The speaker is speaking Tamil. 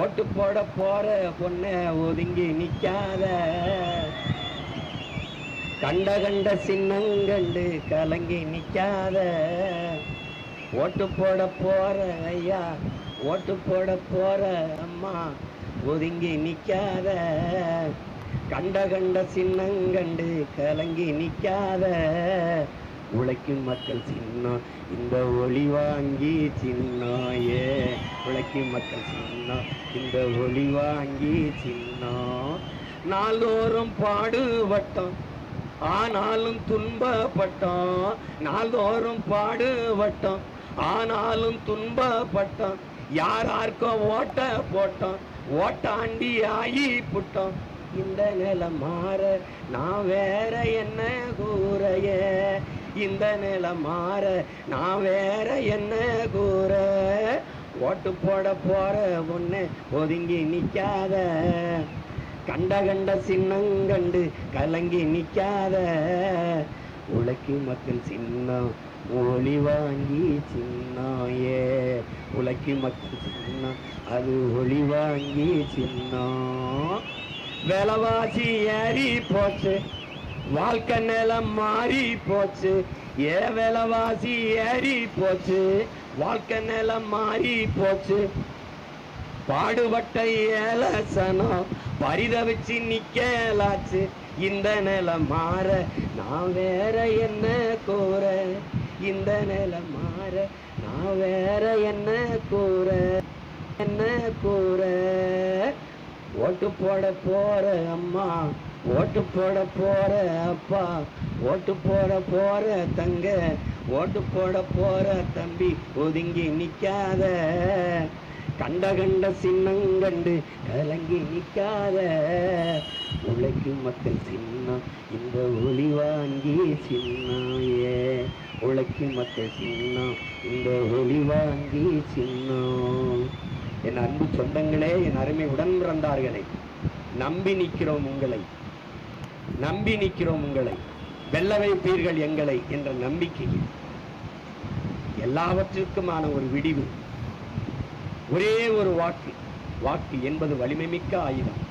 ஓட்டு போட போற பொண்ண ஒதுங்கி நிக்காத. கண்ட கண்ட சின்னங்கண்டு கலங்கி நிக்காத. ஓட்டு போட போற ஐயா ஓட்டு போட போற அம்மா ஒதுங்கி நிக்காத. கண்ட கண்ட சின்னங்கண்டு கலங்கி நிக்காத. உழைக்கும் மக்கள் சின்னம் இந்த ஒளி வாங்கி சின்னம் உழைக்கும் மக்கள் சின்னம் இந்த ஒளி வாங்கி சின்னம் நாள்தோறும் பாடுபட்டோம் ஆனாலும் துன்பப்பட்டோம் நாள்தோறும் பாடுபட்டோம் ஆனாலும் துன்பப்பட்டோம் யார் யாருக்கோ ஓட்ட போட்டோம் ஓட்டாண்டி ஆகி புட்டோம் இந்த நிலை மாற நான் வேற என்ன கூறைய? இந்த நிலை மாற நான் வேற என்ன கூற? ஓட்டு போட போற பொண்ணு ஒதுங்கி நிற்காத கண்ட கண்ட சின்னங்கண்டு கலங்கி நிற்காத உழைக்கு மக்கள் சின்னம் ஒளி வாங்கி சின்னம் ஏ. உழைக்கு மக்கள் சின்னம் அது ஒளி வாங்கி சின்னம். விலவாசி ஏறி போச்சு. வாழ்க்கை நிலம் மாறி போச்சு. ஏ விலவாசி ஏறி போச்சு. வாழ்க்கை நிலம் மாறி போச்சு. பாடுபட்ட ஏலசனம் பரிதவிச்சு நிக்கலாச்சு. இந்த நிலம் மாற நான் வேற என்ன கூற? இந்த நிலை மாற நான் வேற என்ன கூற? என்ன கூற? ஓட்டு போட போற அம்மா. ஓட்டு போட போற அப்பா ஓட்டு போட போற தங்க ஓட்டு போட போற தம்பி ஒதுங்கி நிக்காத. கண்ட கண்ட சின்னங்கண்டு கலங்கி நிக்காத. உழைக்கும் மக்கள் சின்னம் இந்த ஒளி வாங்கி சின்னாயே. ஏ உழைக்கும் மக்கள் சின்னம் இந்த ஒளி வாங்கி சின்னம். என் அன்பு சொந்தங்களே என் அருமை உடன் பிறந்தார்களே நம்பி நிற்கிறோம் உங்களை. நம்பி நிற்கிறோம் உங்களை. வெல்ல வைப்பீர்கள் எங்களை என்ற நம்பிக்கையில். எல்லாவற்றிற்குமான ஒரு விடிவு. ஒரே ஒரு வாக்கு. வாக்கு என்பது வலிமை மிக்க ஆயுதம்.